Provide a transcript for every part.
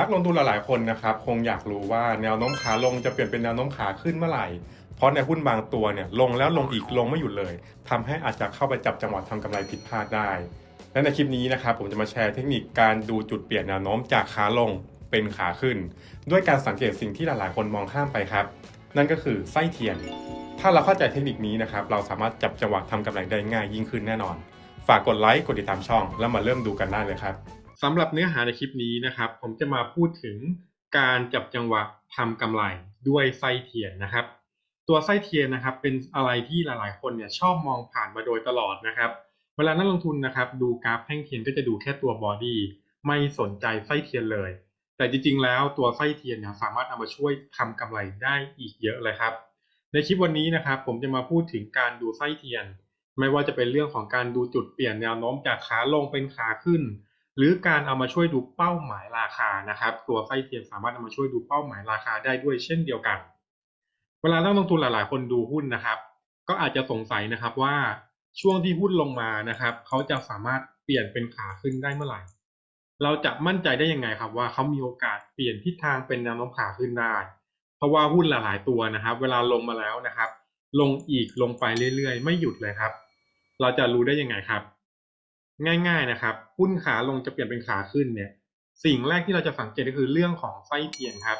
นักลงทุนหลายๆคนนะครับคงอยากรู้ว่าแนวโน้มขาลงจะเปลี่ยนเป็นแนวโน้มขาขึ้นเมื่อไหร่ เพราะในหุ้นบางตัวเนี่ยลงแล้วลงอีกลงไม่หยุดเลยทำให้อาจจะเข้าไปจับจังหวะทำกำไรผิดพลาดได้ และในคลิปนี้นะครับผมจะมาแชร์เทคนิคการดูจุดเปลี่ยนแนวโน้มจากขาลงเป็นขาขึ้น ด้วยการสังเกตสิ่งที่หลายๆ คนมองข้ามไปครับ นั่นก็คือไส้เทียน ถ้าเราเข้าใจเทคนิคนี้นะครับเราสามารถจับจังหวะทำกำไรได้ง่ายยิ่งขึ้นแน่นอน ฝากกดไลค์กดติดตามช่อง แล้วมาเริ่มดูกันได้เลยครับ สำหรับเนื้อหาในคลิปนี้นะครับ ผมจะมาพูดถึงการจับจังหวะทำกำไรด้วยไส้เทียนนะครับ ตัวไส้เทียนนะครับ เป็นอะไรที่หลายๆ คนเนี่ยชอบมองผ่านมาโดยตลอดนะครับ เวลานักลงทุนนะครับ ดูกราฟแท่งเทียนก็จะดูแค่ตัวบอดี้ไม่สนใจไส้เทียนเลย แต่จริงๆ แล้วตัวไส้เทียนเนี่ยสามารถเอามาช่วยทำกำไรได้อีกเยอะเลยครับ ในคลิปวันนี้นะครับ ผมจะมาพูดถึงการดูไส้เทียน ไม่ว่าจะเป็นเรื่องของการดูจุดเปลี่ยนแนวโน้มจากขาลงเป็นขาขึ้น หรือการเอามาช่วยดูเป้าหมายราคานะครับ ตัวไส้เทียนสามารถเอามาช่วยดูเป้าหมายราคาได้ด้วยเช่นเดียวกัน เวลานักลงทุนหลาย ๆ คนดูหุ้นนะครับ ก็อาจจะสงสัยนะครับว่าช่วงที่หุ้นลงมานะครับเขาจะสามารถเปลี่ยนเป็นขาขึ้นได้เมื่อไหร่ เราจะมั่นใจได้ยังไงครับว่าเขามีโอกาสเปลี่ยนทิศทางเป็นแนวโน้มขาขึ้นได้ เพราะว่าหุ้นหลาย ๆ ตัวนะครับ เวลาลงมาแล้วนะครับ ลงอีกลงไปเรื่อย ๆ ไม่หยุดเลยครับ เราจะรู้ได้ยังไงครับ ง่าย ๆนะครับ หุ้นขาลงจะเปลี่ยนเป็นขาขึ้นเนี่ย สิ่งแรกที่เราจะสังเกตก็คือเรื่องของไส้เทียนครับ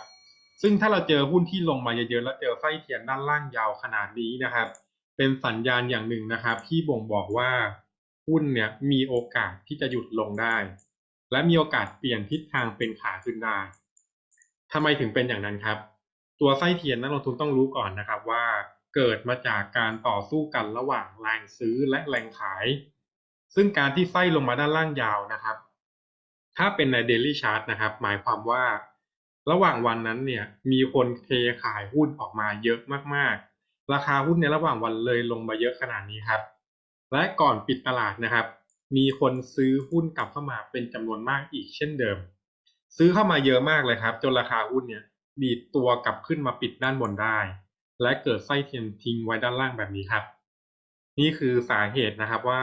ซึ่งถ้าเราเจอหุ้นที่ลงมาเยอะๆแล้วเจอไส้เทียนด้านล่างยาวขนาดนี้นะครับ เป็นสัญญาณอย่างหนึ่งนะครับ ที่บ่งบอกว่าหุ้นเนี่ยมีโอกาสที่จะหยุดลงได้ และมีโอกาสเปลี่ยนทิศทางเป็นขาขึ้นได้ทำไมถึงเป็นอย่างนั้นครับ ตัวไส้เทียนนักลงทุนต้องรู้ก่อนนะครับว่าเกิดมาจากการต่อสู้กันระหว่างแรงซื้อและแรงขาย ซึ่งการที่ไส้ลงมาด้านล่างยาวนะครับ ถ้าเป็นใน Daily Chart นะครับ หมายความว่า ระหว่างวันนั้นเนี่ยมีคนเทขายหุ้นออกมาเยอะมากๆ ราคาหุ้นในระหว่างวันเลยลงมาเยอะขนาดนี้ครับ และก่อนปิดตลาดนะครับ มีคนซื้อหุ้นกลับเข้ามาเป็นจำนวนมากอีกเช่นเดิม ซื้อเข้ามาเยอะมากเลยครับ จนราคาหุ้นเนี่ยดีดตัวกลับขึ้นมาปิดด้านบนได้ และเกิดไส้เทียนทิ้งไว้ด้านล่างแบบนี้ครับ นี่คือสาเหตุนะครับว่า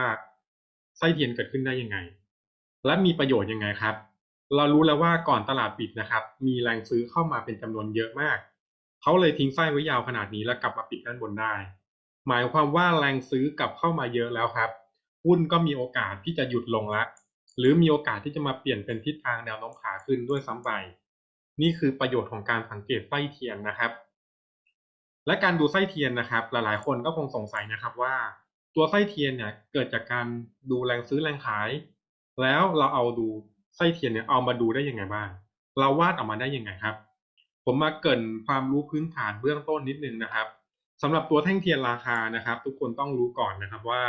ไส้เทียนเกิดขึ้นได้ยังไง และมีประโยชน์ยังไงครับ เรารู้แล้วว่าก่อนตลาดปิดนะครับ มีแรงซื้อเข้ามาเป็นจำนวนเยอะมาก เขาเลยทิ้งไส้ไว้ยาวขนาดนี้แล้วกลับมาปิดด้านบนได้ หมายความว่าแรงซื้อกลับเข้ามาเยอะแล้วครับหุ้นก็มีโอกาสที่จะหยุดลงละหรือมีโอกาสที่จะมาเปลี่ยนเป็นทิศทางแนวโน้มขาขึ้นด้วยซ้ำไป นี่คือประโยชน์ของการสังเกตไส้เทียนนะครับ และการดูไส้เทียนนะครับ หลายๆ คนก็คงสงสัยนะครับว่า ตัวไส้เทียนเนี่ยเกิดจากการดูแรงซื้อแรงขาย แล้วเราเอาดูไส้เทียนเนี่ยเอามาดูได้ยังไงบ้าง เราวาดออกมาได้ยังไงครับ ผมมาเกินความรู้พื้นฐานเบื้องต้นนิดนึงนะครับสำหรับตัวแท่งเทียนราคานะครับ ทุกคนต้องรู้ก่อนนะครับว่า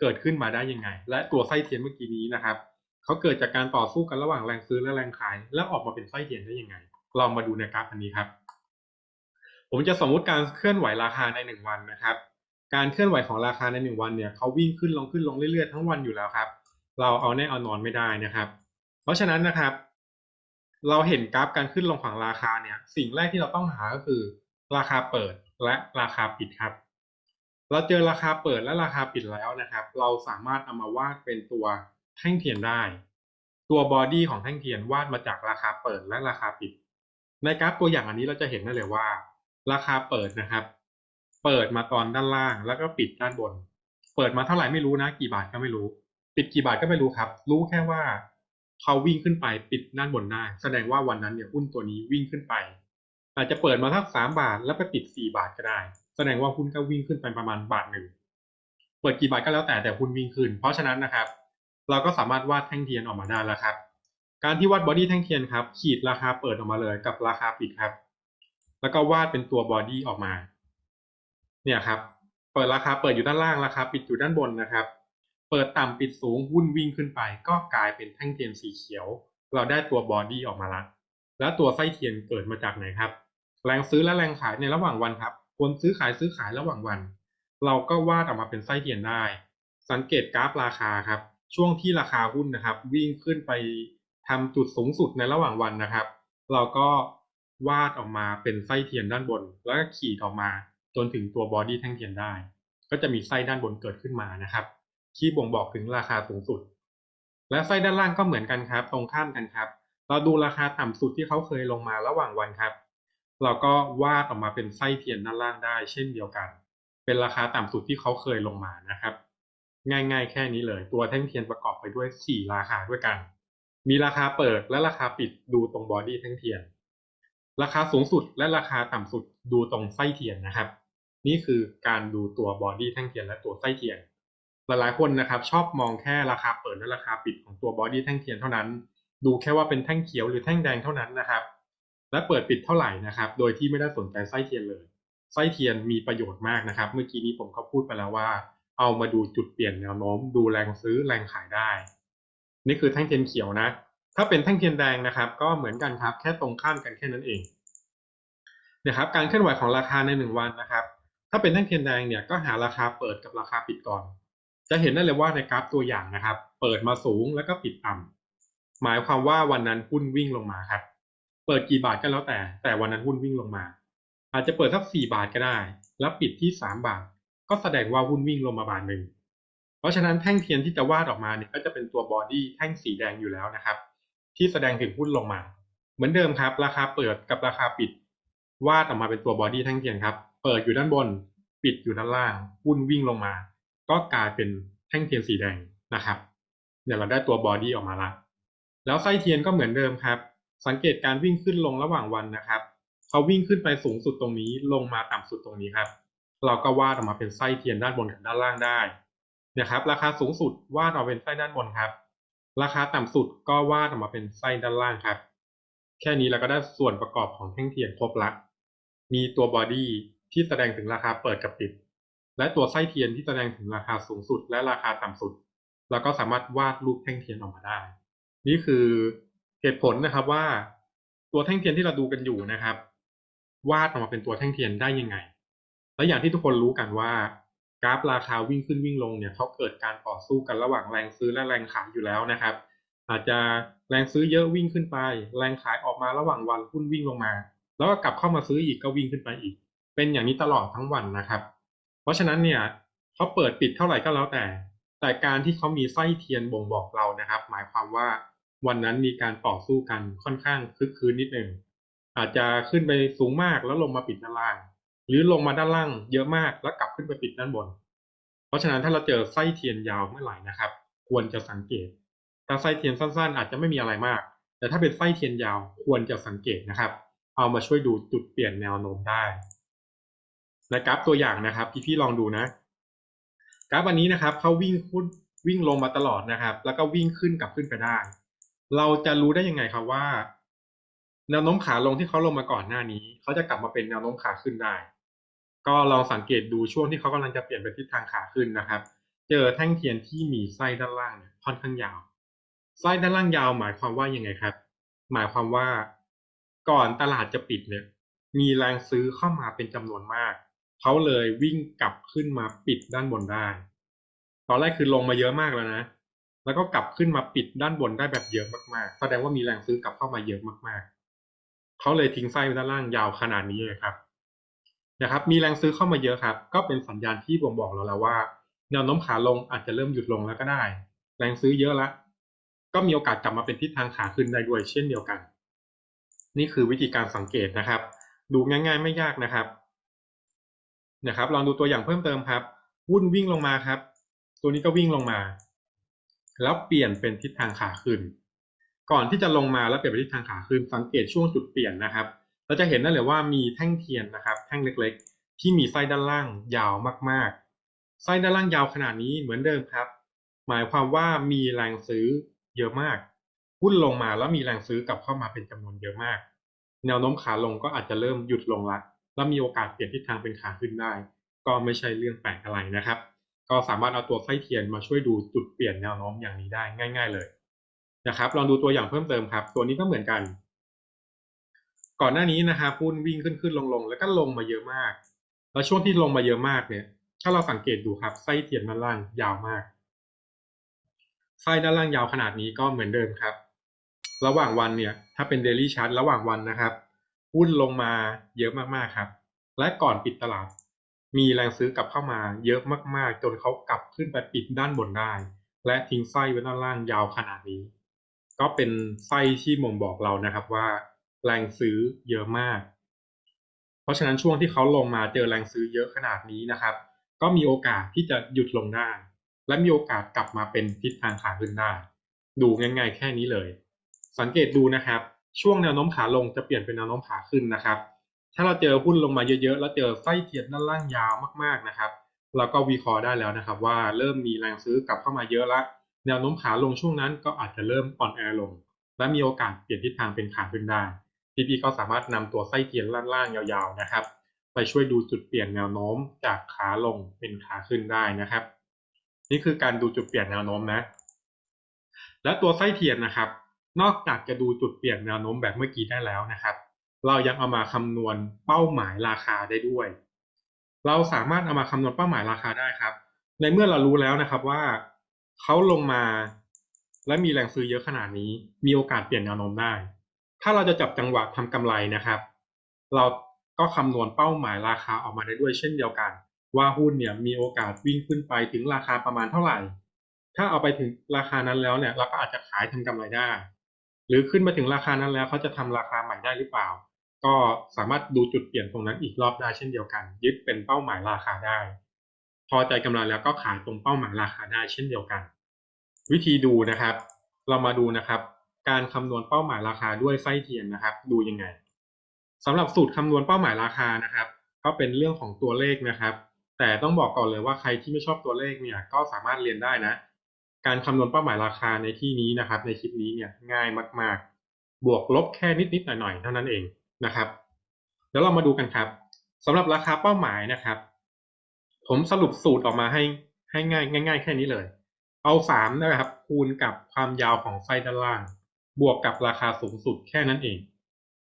เกิดขึ้นมาได้ยังไง และตัวไส้เทียนเมื่อกี้นี้นะครับเขาเกิดจากการต่อสู้กันระหว่างแรงซื้อและแรงขาย แล้วออกมาเป็นไส้เทียนได้ยังไง เรามาดูในกราฟอันนี้ครับ ผมจะสมมุติการเคลื่อนไหวราคาในหนึ่งวันนะครับ การเคลื่อนไหวของราคาในหนึ่งวันเนี่ยเขาวิ่งขึ้นลงขึ้นลงเรื่อยๆทั้งวันอยู่แล้วครับ เราเอาแน่เอานอนไม่ได้นะครับ เพราะฉะนั้นนะครับ เราเห็นกราฟการขึ้นลงของราคาเนี่ย สิ่งแรกที่เราต้องหาก็คือ ราคาเปิดและราคาปิดครับ เราเจอราคาเปิดและราคาปิดแล้วนะครับ เราสามารถเอามาวาดเป็นตัวแท่งเทียนได้ ตัวบอดี้ของแท่งเทียนวาดมาจากราคาเปิดและราคาปิด ในกราฟตัวอย่างอันนี้เราจะเห็นได้เลยว่า ราคาเปิดนะครับ เปิดมาตอนด้านล่างแล้วก็ปิดด้านบน เปิดมาเท่าไหร่ไม่รู้นะ กี่บาทก็ไม่รู้ ปิดกี่บาทก็ไม่รู้ครับ รู้แค่ว่าเขาวิ่งขึ้นไปปิดด้านบนได้แสดงว่าวันนั้นเนี่ยหุ้นตัวนี้วิ่งขึ้นไป อาจจะเปิดมาทักสามบาทแล้วไปปิดสี่บาทก็ได้ แสดงว่าหุ้นก็วิ่งขึ้นไปประมาณบาทหนึ่งเปิดกี่บาทก็แล้วแต่แต่หุ้นวิ่งขึ้น เพราะฉะนั้นนะครับ เราก็สามารถวาดแท่งเทียนออกมาได้แล้วครับ การที่วาดบอดี้แท่งเทียนครับ ขีดราคาเปิดออกมาเลยกับราคาปิดครับ แล้วก็วาดเป็นตัวบอดี้ออกมา เนี่ยครับ เปิดราคาเปิดอยู่ด้านล่างราคาปิดอยู่ด้านบนนะครับ เปิดต่ำปิดสูงหุ้นวิ่งขึ้นไป ก็กลายเป็นแท่งเทียนสีเขียว เราได้ตัวบอดี้ออกมาละแล้วตัวไส้เทียนเกิดมาจากไหนครับ แรงซื้อและแรงขายในระหว่างวันครับคนซื้อขายซื้อขายระหว่างวัน เราก็วาดออกมาเป็นไส้เทียนได้ สังเกตกราฟราคาครับ ช่วงที่ราคาหุ้นนะครับ วิ่งขึ้นไปทำจุดสูงสุดในระหว่างวันนะครับ เราก็วาดออกมาเป็นไส้เทียนด้านบน แล้วก็ขีดออกมา จนถึงตัวบอดี้แท่งเทียนได้ ก็จะมีไส้ด้านบนเกิดขึ้นมานะครับ ที่บ่งบอกถึงราคาสูงสุด และไส้ด้านล่างก็เหมือนกันครับ ตรงข้ามกันครับ เราดูราคาต่ำสุดที่เขาเคยลงมาระหว่างวันครับ เราก็วาดออกมาเป็นไส้เทียนด้านล่างได้ เช่นเดียวกัน เป็นราคาต่ำสุดที่เขาเคยลงมานะครับ ง่ายๆ แค่นี้เลย ตัวแท่งเทียนประกอบไปด้วย 4 ราคาด้วยกัน มีราคาเปิดและราคาปิดดูตรงบอดี้แท่งเทียนราคาสูงสุดและราคาต่ำสุดดูตรงไส้เทียนนะครับ นี่คือการดูตัวบอดี้แท่งเทียนและตัวไส้เทียน หลายๆคนนะครับ ชอบมองแค่ราคาเปิดและราคาปิดของตัวบอดี้แท่งเทียนเท่านั้น ดูแค่ว่าเป็นแท่งเขียวหรือแท่งแดงเท่านั้นนะครับ และเปิดปิดเท่าไหร่นะครับ โดยที่ไม่ได้สนใจไส้เทียนเลย ไส้เทียนมีประโยชน์มากนะครับ เมื่อกี้นี้ผมก็พูดไปแล้วว่า เอามาดูจุดเปลี่ยนแนวโน้ม ดูแรงซื้อแรงขายได้ นี่คือแท่งเทียนเขียวนะ ถ้าเป็นแท่งเทียนแดงนะครับ ก็เหมือนกันครับ แค่ตรงข้ามกันแค่นั้นเองนะครับการเคลื่อนไหวของราคาในหนึ่งวันนะครับ ถ้าเป็นแท่งเทียนแดงเนี่ยก็หาราคาเปิดกับราคาปิดก่อน จะเห็นได้เลยว่าในกราฟตัวอย่างนะครับ เปิดมาสูงแล้วก็ปิดต่ำหมายความว่าวันนั้นหุ้นวิ่งลงมาครับ เปิดกี่บาทก็แล้วแต่ แต่วันนั้นหุ้นวิ่งลงมา อาจจะเปิดสักสี่บาทก็ได้ แล้วปิดที่สามบาท ก็แสดงว่าหุ้นวิ่งลงมาบาทหนึ่งเพราะฉะนั้นแท่งเทียนที่จะวาดออกมาเนี่ยก็จะเป็นตัวบอดี้แท่งสีแดงอยู่แล้วนะครับ ที่แสดงถึงหุ้นลงมา เหมือนเดิมครับ ราคาเปิดกับราคาปิดวาดออกมาเป็นตัวบอดี้แท่งเทียนครับ เปิดอยู่ด้านบน ปิดอยู่ด้านล่างหุ้นวิ่งลงมา ก็กลายเป็นแท่งเทียนสีแดงนะครับ เดี๋ยวเราได้ตัวบอดี้ออกมาละ แล้วไส้เทียนก็เหมือนเดิมครับ สังเกตการวิ่งขึ้นลงระหว่างวันนะครับเขาวิ่งขึ้นไปสูงสุดตรงนี้ลงมาต่ำสุดตรงนี้ครับ เราก็วาดออกมาเป็นไส้เทียนด้านบนกับด้านล่างได้นะครับ ราคาสูงสุดวาดออกเป็นไส้ด้านบนครับ ราคาต่ำสุดก็วาดออกมาเป็นไส้ด้านล่างครับ แค่นี้เราก็ได้ส่วนประกอบของแท่งเทียนครบละมีตัวบอดี้ ที่แสดงถึงราคาเปิดกับปิด และตัวไส้เทียนที่แสดงถึงราคาสูงสุด และราคาต่ำสุดเราก็สามารถวาดรูปแท่งเทียนออกมาได้ นี่คือเหตุผลนะครับว่า ตัวแท่งเทียนที่เราดูกันอยู่นะครับ วาดออกมาเป็นตัวแท่งเทียนได้ยังไง และอย่างที่ทุกคนรู้กันว่ากราฟราคาวิ่งขึ้นวิ่งลงเนี่ยเขาเกิดการต่อสู้กันระหว่างแรงซื้อและแรงขายอยู่แล้วนะครับ อาจจะแรงซื้อเยอะวิ่งขึ้นไป แรงขายออกมาระหว่างวันหุ้นวิ่งลงมา แล้วก็กลับเข้ามาซื้ออีกก็วิ่งขึ้นไปอีก เป็นอย่างนี้ตลอดทั้งวันนะครับ เพราะฉะนั้นเนี่ยเขาเปิดปิดเท่าไหร่ก็แล้วแต่ แต่การที่เขามีไส้เทียนบ่งบอกเรานะครับ หมายความว่าวันนั้นมีการต่อสู้กันค่อนข้างคึกคืนนิดหนึ่งอาจจะขึ้นไปสูงมากแล้วลงมาปิดด้านล่าง หรือลงมาด้านล่างเยอะมากแล้วกลับขึ้นไปปิดด้านบน เพราะฉะนั้นถ้าเราเจอไส้เทียนยาวเมื่อไหร่นะครับ ควรจะสังเกต ถ้าไส้เทียนสั้นๆ อาจจะไม่มีอะไรมาก แต่ถ้าเป็นไส้เทียนยาวควรจะสังเกตนะครับ เอามาช่วยดูจุดเปลี่ยนแนวโน้มได้ ในกราฟตัวอย่างนะครับพี่ๆลองดูนะ กราฟวันนี้นะครับเขาวิ่งขึ้นวิ่งลงมาตลอดนะครับ แล้วก็วิ่งขึ้นกลับขึ้นไปได้ เราจะรู้ได้ยังไงครับว่า แนวโน้มขาลงที่เขาลงมาก่อนหน้านี้เขาจะกลับมาเป็นแนวโน้มขาขึ้นได้ ก็ลองสังเกตดูช่วงที่เขากำลังจะเปลี่ยนไปทิศทางขาขึ้นนะครับ เจอแท่งเทียนที่มีไส้ด้านล่างเนี่ยค่อนข้างยาวไส้ด้านล่างยาวหมายความว่ายังไงครับ หมายความว่าก่อนตลาดจะปิดเนี่ย มีแรงซื้อเข้ามาเป็นจำนวนมาก เขาเลยวิ่งกลับขึ้นมาปิดด้านบนได้ ตอนแรกคือลงมาเยอะมากแล้วนะ แล้วก็กลับขึ้นมาปิดด้านบนได้แบบเยอะมากๆ แสดงว่ามีแรงซื้อกลับเข้ามาเยอะมากๆ เขาเลยทิ้งไส้ไว้ด้านล่างยาวขนาดนี้เลยครับ นะครับ มีแรงซื้อเข้ามาเยอะครับ ก็เป็นสัญญาณที่บ่งบอกเราแล้วว่าแนวโน้มขาลงอาจจะเริ่มหยุดลงแล้วก็ได้ แรงซื้อเยอะละ ก็มีโอกาสกลับมาเป็นทิศทางขาขึ้นได้ด้วยเช่นเดียวกัน นี่คือวิธีการสังเกตนะครับ ดูง่าย ๆ ไม่ยากนะครับ นะครับ ลองดูตัวอย่างเพิ่มเติมครับหุ้นวิ่งลงมาครับ ตัวนี้ก็วิ่งลงมา แล้วเปลี่ยนเป็นทิศทางขาขึ้น ก่อนที่จะลงมาแล้วเปลี่ยนเป็นทิศทางขาขึ้น สังเกตช่วงจุดเปลี่ยนนะครับ เราจะเห็นได้เลยว่ามีแท่งเทียนนะครับ แท่งเล็กๆ ที่มีไส้ด้านล่างยาวมากๆ ไส้ด้านล่างยาวขนาดนี้เหมือนเดิมครับ หมายความว่ามีแรงซื้อเยอะมากหุ้นลงมาแล้วมีแรงซื้อกลับเข้ามาเป็นจำนวนเยอะมาก แนวโน้มขาลงก็อาจจะเริ่มหยุดลงละ แล้วมีโอกาสเปลี่ยนทิศทางเป็นขาขึ้นได้ ก็ไม่ใช่เรื่องแปลกอะไรนะครับ ก็สามารถเอาตัวไส้เทียนมาช่วยดูจุดเปลี่ยนแนวโน้มอย่างนี้ได้ง่าย ๆเลยนะครับ ลองดูตัวอย่างเพิ่มเติมครับ ตัวนี้ก็เหมือนกัน ก่อนหน้านี้นะครับหุ้นวิ่งขึ้นขึ้นลงลงแล้วก็ลงมาเยอะมาก แล้วช่วงที่ลงมาเยอะมากเนี่ย ถ้าเราสังเกตดูครับไส้เทียนด้านล่างยาวมากไส้ด้านล่างยาวขนาดนี้ก็เหมือนเดิมครับ ระหว่างวันเนี่ย ถ้าเป็นเดลี่ชาร์ตระหว่างวันนะครับ หุ้นลงมาเยอะมากๆครับ และก่อนปิดตลาด มีแรงซื้อกลับเข้ามาเยอะมากๆ จนเขากลับขึ้นไปปิดด้านบนได้ และทิ้งไส้ไว้ด้านล่างยาวขนาดนี้ ก็เป็นไส้ที่บ่งบอกเรานะครับว่า แรงซื้อเยอะมาก เพราะฉะนั้นช่วงที่เขาลงมาเจอแรงซื้อเยอะขนาดนี้นะครับ ก็มีโอกาสที่จะหยุดลงได้ และมีโอกาสกลับมาเป็นทิศทางขาขึ้นได้ ดูง่าย ๆ แค่นี้เลย สังเกตดูนะครับ ช่วงแนวโน้มขาลงจะเปลี่ยนเป็นแนวโน้มขาขึ้นนะครับ ถ้าเราเจอหุ้นลงมาเยอะๆ แล้วเจอไส้เทียนด้านล่างยาวมากๆนะครับ เราก็วิเคราะห์ได้แล้วนะครับ ว่าเริ่มมีแรงซื้อกลับเข้ามาเยอะล้วแนวโน้มขาลงช่วงนั้นก็อาจจะเริ่มอ่อนแอลง และมีโอกาสเปลี่ยนทิศทางเป็นขาขึ้นได้พี่ๆก็สามารถนำตัวไส้เทียนล่างๆยาวๆนะครับ ไปช่วยดูจุดเปลี่ยนแนวโน้มจากขาลงเป็นขาขึ้นได้นะครับ นี่คือการดูจุดเปลี่ยนแนวโน้มนะ และตัวไส้เทียนนะครับ นอกจากจะดูจุดเปลี่ยนแนวโน้มแบบเมื่อกี้ได้แล้วนะครับ เรายังเอามาคำนวณเป้าหมายราคาได้ด้วย เราสามารถเอามาคำนวณเป้าหมายราคาได้ครับ ในเมื่อเรารู้แล้วนะครับว่าเขาลงมาและมีแรงซื้อเยอะขนาดนี้ มีโอกาสเปลี่ยนแนวโน้มได้ ถ้าเราจะจับจังหวะทำกำไรนะครับ เราก็คำนวณเป้าหมายราคาออกมาได้ด้วยเช่นเดียวกัน ว่าหุ้นเนี่ยมีโอกาสวิ่งขึ้นไปถึงราคาประมาณเท่าไหร่ ถ้าเอาไปถึงราคานั้นแล้วเนี่ยเราก็อาจจะขายทำกำไรได้ หรือขึ้นมาถึงราคานั้นแล้วเขาจะทำราคาใหม่ได้หรือเปล่า ก็สามารถดูจุดเปลี่ยนตรงนั้นอีกรอบได้เช่นเดียวกัน ยึดเป็นเป้าหมายราคาได้ พอใจกำไรแล้วก็ขายตรงเป้าหมายราคาได้เช่นเดียวกัน วิธีดูนะครับ เรามาดูนะครับ การคำนวณเป้าหมายราคาด้วยไส้เทียนนะครับ ดูยังไงสำหรับสูตรคำนวณเป้าหมายราคานะครับ ก็เป็นเรื่องของตัวเลขนะครับ แต่ต้องบอกก่อนเลยว่าใครที่ไม่ชอบตัวเลขเนี่ยก็สามารถเรียนได้นะ การคำนวณเป้าหมายราคาในที่นี้นะครับ ในคลิปนี้เนี่ยง่ายมาก ๆ บวกลบแค่นิดๆหน่อยๆเท่านั้นเองนะครับเดี๋ยวเรามาดูกันครับสำหรับราคาเป้าหมายนะครับ ผมสรุปสูตรออกมาให้ให้ง่ายง่าย ๆ แค่นี้เลย เอาสามนะครับ คูณกับความยาวของไส้ด้านล่าง บวกกับราคาสูงสุดแค่นั้นเอง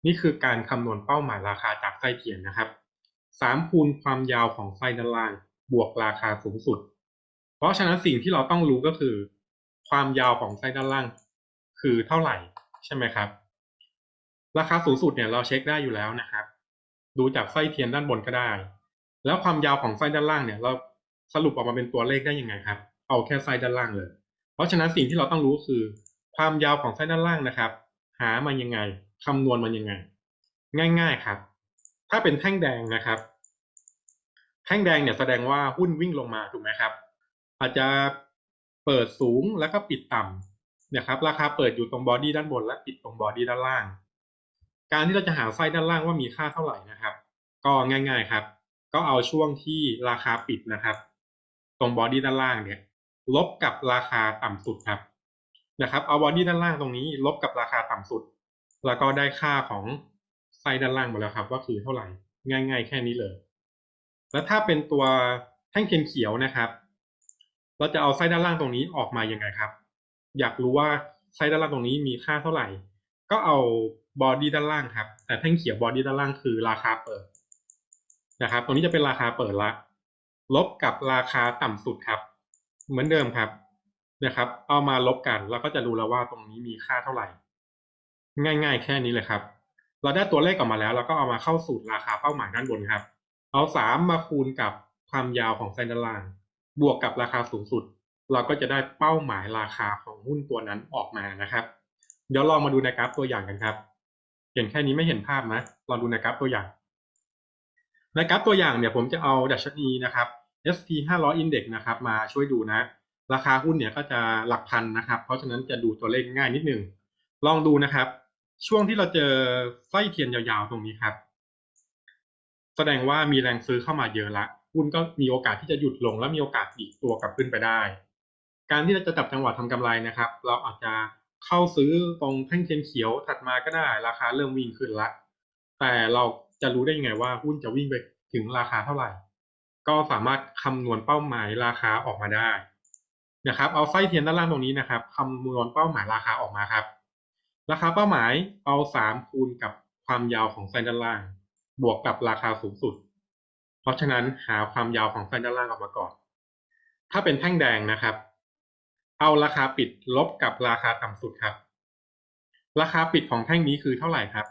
นี่คือการคำนวณเป้าหมายราคาจากไส้เทียนนะครับสามคูณความยาวของไส้ด้านล่าง บวกราคาสูงสุด เพราะฉะนั้นสิ่งที่เราต้องรู้ก็คือ ความยาวของไส้ด้านล่าง คือเท่าไหร่ใช่ไหมครับ ราคาสูงสุดเนี่ยเราเช็คได้อยู่แล้วนะครับ ดูจากไส้เทียนด้านบนก็ได้ แล้วความยาวของไส้ด้านล่างเนี่ย เราสรุปออกมาเป็นตัวเลขได้ยังไงครับ เอาแค่ไส้ด้านล่างเลย เพราะฉะนั้นสิ่งที่เราต้องรู้คือ ความยาวของไส้ด้านล่างนะครับ หามันยังไงคำนวณมันยังไง ง่าย ๆครับ ถ้าเป็นแท่งแดงนะครับ แท่งแดงเนี่ยแสดงว่าหุ้นวิ่งลงมาถูกไหมครับ อาจจะเปิดสูงแล้วก็ปิดต่ำเนี่ยครับ ราคาเปิดอยู่ตรงบอดี้ด้านบนและปิดตรงบอดี้ด้านล่าง การที่เราจะหาไส้ด้านล่างว่ามีค่าเท่าไหร่นะครับ ก็ง่ายๆครับ ก็เอาช่วงที่ราคาปิดนะครับ ตรงบอดี้ด้านล่างเนี่ย ลบกับราคาต่ำสุดครับนะครับ เอาบอดี้ด้านล่างตรงนี้ ลบกับราคาต่ำสุด แล้วก็ได้ค่าของไส้ด้านล่างมาแล้วครับ ว่าคือเท่าไหร่ ง่าย ๆ แค่นี้เลย แล้วถ้าเป็นตัวแท่งเทียนเขียวนะครับ เราจะเอาไส้ด้านล่างตรงนี้ออกมายังไงครับ อยากรู้ว่าไส้ด้านล่างตรงนี้มีค่าเท่าไหร่ ก็เอาบอดี้ด้านล่างครับ แต่แท่งเขียวบอดี้ด้านล่างคือราคาเปิดนะครับ ตรงนี้จะเป็นราคาเปิดละ ลบกับราคาต่ำสุดครับ เหมือนเดิมครับนะครับ เอามาลบกันแล้วก็จะรู้แล้วว่าตรงนี้มีค่าเท่าไหร่ ง่าย ๆ แค่นี้เลยครับ เราได้ตัวเลขออกมาแล้วเราก็เอามาเข้าสูตรราคาเป้าหมายด้านบนครับ เอาสามมาคูณกับความยาวของไส้ด้านล่าง บวกกับราคาสูงสุด เราก็จะได้เป้าหมายราคาของหุ้นตัวนั้นออกมานะครับ เดี๋ยวลองมาดูในกราฟตัวอย่างกันครับ เห็นแค่นี้ไม่เห็นภาพนะลองดูในกราฟตัวอย่าง ในกราฟตัวอย่างเนี่ยผมจะเอาดัชนีนะครับ SP 500 Index นะครับ มาช่วยดูนะ ราคาหุ้นเนี่ยก็จะหลักพันนะครับ เพราะฉะนั้นจะดูตัวเลขง่ายนิดนึง ลองดูนะครับ ช่วงที่เราเจอไส้เทียนยาวๆตรงนี้ครับ แสดงว่ามีแรงซื้อเข้ามาเยอะละ หุ้นก็มีโอกาสที่จะหยุดลงและมีโอกาสอีกตัวกลับขึ้นไปได้ การที่เราจะจับจังหวะทำกำไรนะครับ เราอาจจะเข้าซื้อตรงแท่งเทียนเขียวถัดมาก็ได้ ราคาเริ่มวิ่งขึ้นละ แต่เราจะรู้ได้ยังไงว่าหุ้นจะวิ่งไปถึงราคาเท่าไหร่ ก็สามารถคำนวณเป้าหมายราคาออกมาได้นะครับ เอาไส้เทียนด้านล่างตรงนี้นะครับคำนวณเป้าหมายราคาออกมาครับ ราคาเป้าหมายเอาสามคูณกับความยาวของไส้ด้านล่าง บวกกับราคาสูงสุด เพราะฉะนั้นหาความยาวของไส้ด้านล่างออกมาก่อน ถ้าเป็นแท่งแดงนะครับ เอาราคาปิดลบกับราคาต่ำสุดครับ ราคาปิดของแท่งนี้คือเท่าไหร่ครับ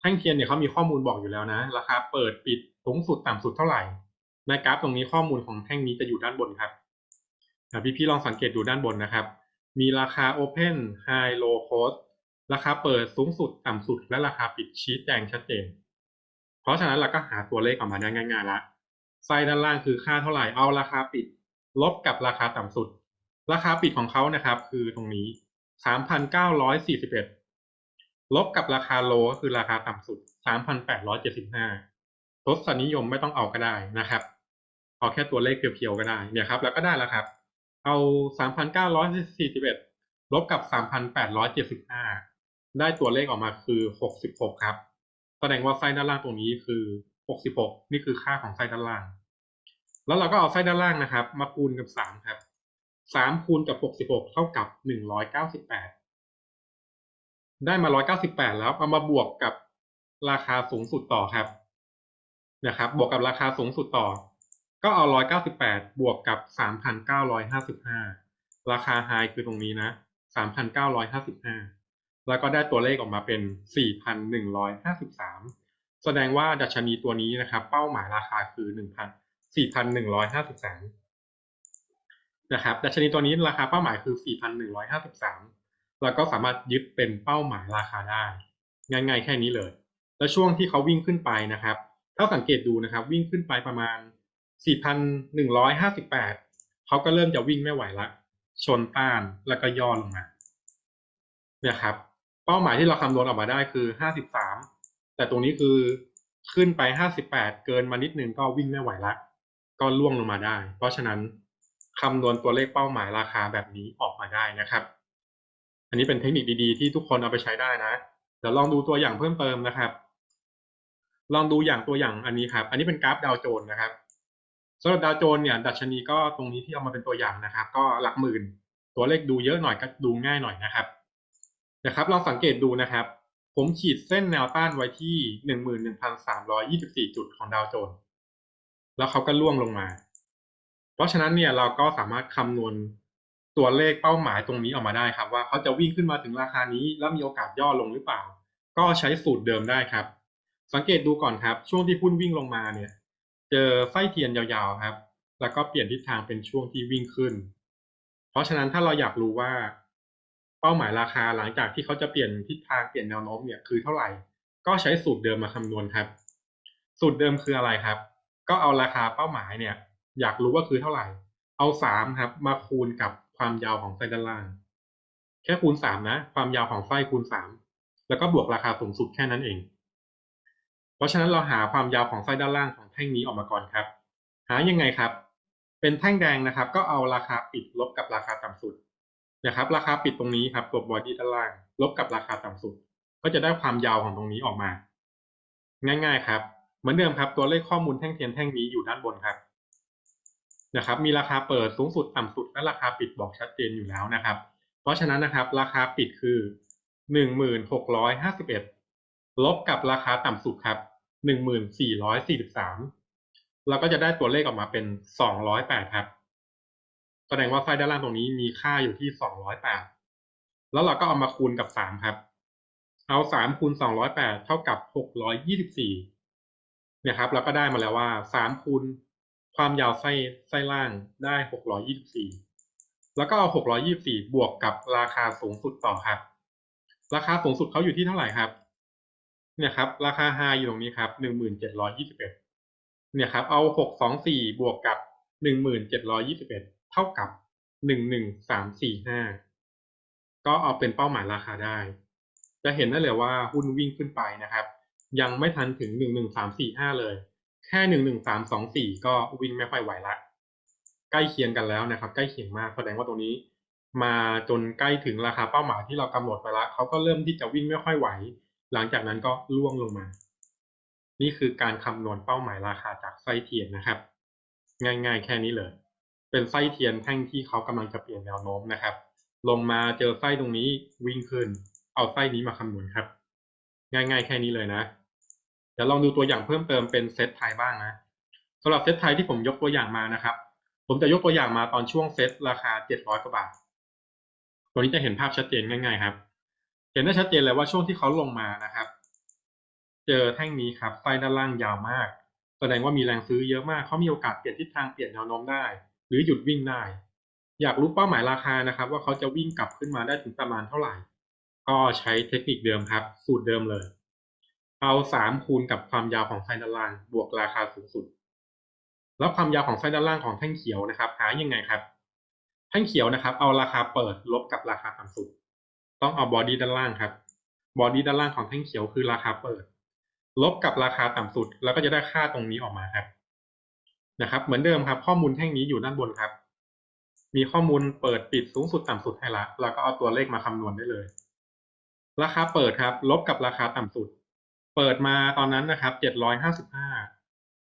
แท่งเทียนเนี่ยเขามีข้อมูลบอกอยู่แล้วนะ ราคาเปิดปิดสูงสุดต่ำสุดเท่าไหร่ ในกราฟตรงนี้ข้อมูลของแท่งนี้จะอยู่ด้านบนครับพี่ๆลองสังเกตดูด้านบนนะครับ มีราคา Open High Low Cost ราคาเปิดสูงสุดต่ำสุด และราคาปิดชี้แจงชัดเจน เพราะฉะนั้นเราก็หาตัวเลขออกมาได้ง่ายๆละไส้ด้านล่างคือค่าเท่าไหร่เอาราคาปิด ลบกับราคาต่ำสุด ราคาปิดของเขานะครับ คือตรงนี้3,941ลบกับราคาโลก็คือราคาต่ำสุด3,875ทศนิยมไม่ต้องเอาก็ได้นะครับเอาแค่ตัวเลขเพียวๆก็ได้เนี่ยครับ แล้วก็ได้แล้วครับ เอา3,941ลบกับ3,875ได้ตัวเลขออกมาคือ66ครับ แสดงว่าไส้ด้านล่างตรงนี้คือ 66 นี่คือค่าของไส้ด้านล่าง แล้วเราก็เอาไส้ด้านล่างนะครับ มาคูณกับ 3 ครับ 3 คูณกับ 66 เท่ากับ 198 ได้มา 198 แล้วเอามาบวกกับราคาสูงสุดต่อครับ นะครับ บวกกับราคาสูงสุดต่อ ก็เอา 198 บวกกับ 3,955 ราคาไฮคือตรงนี้นะ 3,955 แล้วก็ได้ตัวเลขออกมาเป็น 4,153 แสดงว่าดัชนีตัวนี้นะครับ เป้าหมายราคาคือ14,153 นะครับ ดัชนีตัวนี้ราคาเป้าหมายคือ 4,153 แล้วก็สามารถยึดเป็นเป้าหมายราคาได้ ง่ายๆ แค่นี้เลย แล้วช่วงที่เขาวิ่งขึ้นไปนะครับ ถ้าสังเกตดูนะครับ วิ่งขึ้นไปประมาณ 4,158 เขาก็เริ่มจะวิ่งไม่ไหวละ ชนต้านแล้วก็ย่อลงมานี่ยครับ เป้าหมายที่เราคำนวณออกมาได้คือ53แต่ตรงนี้คือขึ้นไป58เกินมานิดนึงก็วิ่งไม่ไหวละก็ล่วงลงมาได้ เพราะฉะนั้นคำนวณตัวเลขเป้าหมายราคาแบบนี้ออกมาได้นะครับ อันนี้เป็นเทคนิคดีๆ ที่ทุกคนเอาไปใช้ได้นะเดี๋ยวลองดูตัวอย่างเพิ่มเติมนะครับ ลองดูอย่างตัวอย่างอันนี้ครับ อันนี้เป็นกราฟดาวโจนส์นะครับสำหรับดาวโจนส์เนี่ย ดัชนีก็ตรงนี้ที่เอามาเป็นตัวอย่างนะครับ ก็หลักหมื่น ตัวเลขดูเยอะหน่อยก็ดูง่ายหน่อยนะครับ นะครับลองสังเกตดูนะครับ ผมขีดเส้นแนวต้านไว้ที่หนึ่งหมื่นหนึ่งพันสามร้อยี่สิบสี่จุดของดาวโจนส์แล้วเขาก็ล่วงลงมา เพราะฉะนั้นเนี่ยเราก็สามารถคำนวณตัวเลขเป้าหมายตรงนี้ออกมาได้ครับ ว่าเขาจะวิ่งขึ้นมาถึงราคานี้ แล้วมีโอกาสย่อลงหรือเปล่า ก็ใช้สูตรเดิมได้ครับ สังเกตดูก่อนครับ ช่วงที่หุ้นวิ่งลงมาเนี่ย เจอไส้เทียนยาวๆครับ แล้วก็เปลี่ยนทิศทางเป็นช่วงที่วิ่งขึ้น เพราะฉะนั้นถ้าเราอยากรู้ว่า เป้าหมายราคาหลังจากที่เขาจะเปลี่ยนทิศทางเปลี่ยนแนวโน้มเนี่ยคือเท่าไหร่ ก็ใช้สูตรเดิมมาคำนวณครับ สูตรเดิมคืออะไรครับ ก็เอาราคาเป้าหมายเนี่ย อยากรู้ว่าคือเท่าไหร่ เอาสามครับ มาคูณกับความยาวของไส้ด้านล่าง แค่คูณสามนะ ความยาวของไส้คูณสามแล้วก็บวกราคาสูงสุดแค่นั้นเอง เพราะฉะนั้นเราหาความยาวของไส้ด้านล่างของแท่งนี้ออกมาก่อนครับ หายังไงครับ เป็นแท่งแดงนะครับ ก็เอาราคาปิดลบกับราคาต่ำสุด นะครับ ราคาปิดตรงนี้ครับตัวบอดี้ด้านล่าง ลบกับราคาต่ำสุด ก็จะได้ความยาวของตรงนี้ออกมา ง่าย ๆ ครับเหมือนเดิมครับตัวเลขข้อมูลแท่งเทียนแท่งนี้อยู่ด้านบนครับนะครับ มีราคาเปิดสูงสุดต่ำสุด และราคาปิดบอกชัดเจนอยู่แล้วนะครับ เพราะฉะนั้นนะครับ ราคาปิดคือหนึ่งหมื่นหกร้อยห้าสิบเอ็ดลบกับราคาต่ำสุดครับหนึ่งหมื่นสี่ร้อยสี่สิบสามเราก็จะได้ตัวเลขออกมาเป็นสองร้อยแปดครับ แสดงว่าไส้ด้านล่างตรงนี้มีค่าอยู่ที่สองร้อยแปดแล้วเราก็เอามาคูณกับสามครับ เอาสามคูณสองร้อยแปดเท่ากับหกร้อยยี่สิบสี่เนี่ยครับ เราก็ได้มาแล้วว่าสามคูณความยาวไส้ไส้ล่างได้หกร้อยี่สิบสี่แล้วก็เอาหกร้อยี่สี่บวกกับราคาสูงสุดต่อครับ ราคาสูงสุดเขาอยู่ที่เท่าไหร่ครับ เนี่ยครับ ราคาไฮอยู่ตรงนี้ครับหนึ่งหมื่นเจ็ดร้อยี่สิบเอ็ดเนี่ยครับ เอาหกสองสี่บวกกับหนึ่งหมื่นเจ็ดร้อยี่สิบเอ็ด เท่ากับหนึ่งหนึ่งสามสี่ห้าก็เอาเป็นเป้าหมายราคาได้ จะเห็นได้เลยว่าหุ้นวิ่งขึ้นไปนะครับ ยังไม่ทันถึงหนึ่งหนึ่งสามสี่ห้าเลย แค่หนึ่งหนึ่งสามสองสี่ก็วิ่งไม่ค่อยไหวละ ใกล้เคียงกันแล้วนะครับ ใกล้เคียงมากแสดงว่าตรงนี้ มาจนใกล้ถึงราคาเป้าหมายที่เรากำหนดไปแล้วเขาก็เริ่มที่จะวิ่งไม่ค่อยไหว หลังจากนั้นก็ล่วงลงมา นี่คือการคำนวณเป้าหมายราคาจากไส้เทียนนะครับ ง่ายๆ แค่นี้เลย เป็นไส้เทียนแท่งที่เขากำลังจะเปลี่ยนแนวโน้มนะครับ ลงมาเจอไส้ตรงนี้วิ่งขึ้น เอาไส้นี้มาคำนวณครับ ง่ายๆแค่นี้เลยนะเดี๋ยวลองดูตัวอย่างเพิ่มเติมเป็นเซตไทยบ้างนะสำหรับเซตไทยที่ผมยกตัวอย่างมานะครับ ผมจะยกตัวอย่างมาตอนช่วงเซตราคาเจ็ดร้อยกว่าบาทตัวนี้จะเห็นภาพชัดเจนง่ายๆครับ เห็นได้ชัดเจนเลยว่าช่วงที่เขาลงมานะครับ เจอแท่งนี้ครับไส้ด้านล่างยาวมาก แสดงว่ามีแรงซื้อเยอะมากเขามีโอกาสเปลี่ยนทิศทางเปลี่ยนแนวโน้มได้ หรือหยุดวิ่งได้ อยากรู้เป้าหมายราคานะครับ ว่าเขาจะวิ่งกลับขึ้นมาได้ถึงประมาณเท่าไหร่ ก็ใช้เทคนิคเดิมครับ สูตรเดิมเลย เอาสามคูณกับความยาวของไส้ด้านล่าง บวกราคาสูงสุด แล้วความยาวของไส้ด้านล่างของแท่งเขียวนะครับ หายังไงครับ แท่งเขียวนะครับ เอาราคาเปิดลบกับราคาต่ำสุด ต้องเอาบอดี้ด้านล่างครับบอดี้ด้านล่างของแท่งเขียวคือราคาเปิด ลบกับราคาต่ำสุด แล้วก็จะได้ค่าตรงนี้ออกมาครับ นะครับเหมือนเดิมครับ ข้อมูลแท่งนี้อยู่ด้านบนครับ มีข้อมูลเปิดปิดสูงสุดต่ำสุดให้ละแล้วก็เอาตัวเลขมาคำนวณได้เลย ราคาเปิดครับ ลบกับราคาต่ำสุด เปิดมาตอนนั้นนะครับเจ็ดร้อยห้าสิบห้า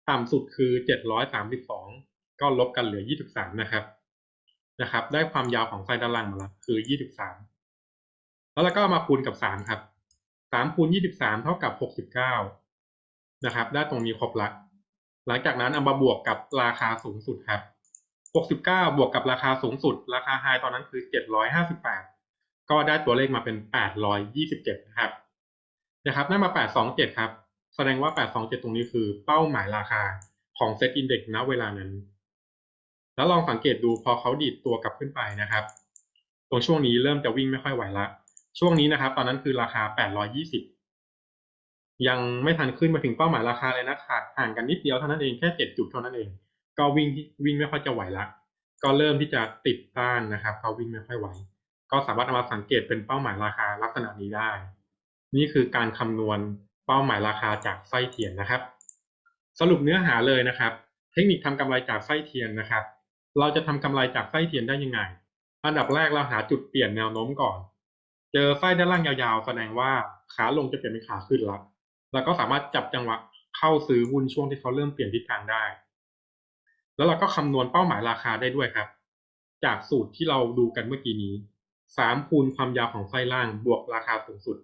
ต่ำสุดคือเจ็ดร้อยสามสิบสองก็ลบกันเหลือยี่สิบสามนะครับนะครับ ได้ความยาวของไส้ด้านล่างมาแล้วคือยี่สิบสามแล้วเราก็มาคูณกับสามครับสามคูณยี่สิบสามเท่ากับหกสิบเก้านะครับ ได้ตรงนี้ครบละ หลังจากนั้นเอามาบวกกับราคาสูงสุดครับ 69 บวกกับราคาสูงสุด ราคาไฮตอนนั้นคือ 758 ก็ได้ตัวเลขมาเป็น 827นะครับนะครับได้มา 827 ครับ แสดงว่า 827 ตรงนี้คือเป้าหมายราคาของเซตอินเด็กซ์ณเวลานั้น แล้วลองสังเกตดูพอเขาดีดตัวกลับขึ้นไปนะครับ ตรงช่วงนี้เริ่มจะวิ่งไม่ค่อยไหวละ ช่วงนี้นะครับ ตอนนั้นคือราคา 820 ยังไม่ทันขึ้นมาถึงเป้าหมายราคาเลยนะขาดห่างกันนิดเดียวเท่านั้นเองแค่เจ็ดจุดเท่านั้นเอง ก็วิ่งวิ่งไม่ค่อยจะไหวละก็เริ่มที่จะติดต้านนะครับก็วิ่งไม่ค่อยไหว ก็สามารถเอามาสังเกตเป็นเป้าหมายราคาลักษณะนี้ได้ นี่คือการคำนวณเป้าหมายราคาจากไส้เทียนนะครับ สรุปเนื้อหาเลยนะครับ เทคนิคทำกำไรจากไส้เทียนนะครับ เราจะทำกำไรจากไส้เทียนได้ยังไง อันดับแรกเราหาจุดเปลี่ยนแนวโน้มก่อน เจอไส้ด้านล่างยาวๆ แสดงว่าขาลงจะเปลี่ยนเป็นขาขึ้นละ แล้วก็สามารถจับจังหวะเข้าซื้อหุ้นช่วงที่เขาเริ่มเปลี่ยนทิศทางได้ แล้วเราก็คำนวณเป้าหมายราคาได้ด้วยครับ จากสูตรที่เราดูกันเมื่อกี้นี้สามคูณความยาวของไส้ล่างบวกราคาสูงสุด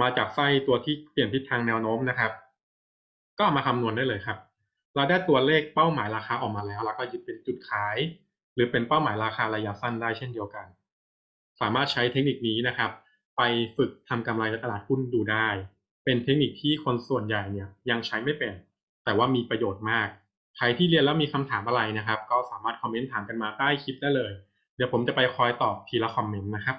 มาจากไส้ตัวที่เปลี่ยนทิศทางแนวโน้มนะครับ ก็ามาคำนวณได้เลยครับ เราได้ตัวเลขเป้าหมายราคาออกมาแล้วแล้วก็ยึดเป็นจุดขาย หรือเป็นเป้าหมายราคาระยะสั้นได้เช่นเดียวกัน สามารถใช้เทคนิคนี้นะครับ ไปฝึกทำกำไรในตลาดหุ้นดูได้ เป็นเทคนิคที่คนส่วนใหญ่เนี่ยยังใช้ไม่เป็น แต่ว่ามีประโยชน์มาก ใครที่เรียนแล้วมีคำถามอะไรนะครับ ก็สามารถคอมเมนต์ถามกันมาใต้คลิปได้เลย เดี๋ยวผมจะไปคอยตอบทีละคอมเมนต์นะครับ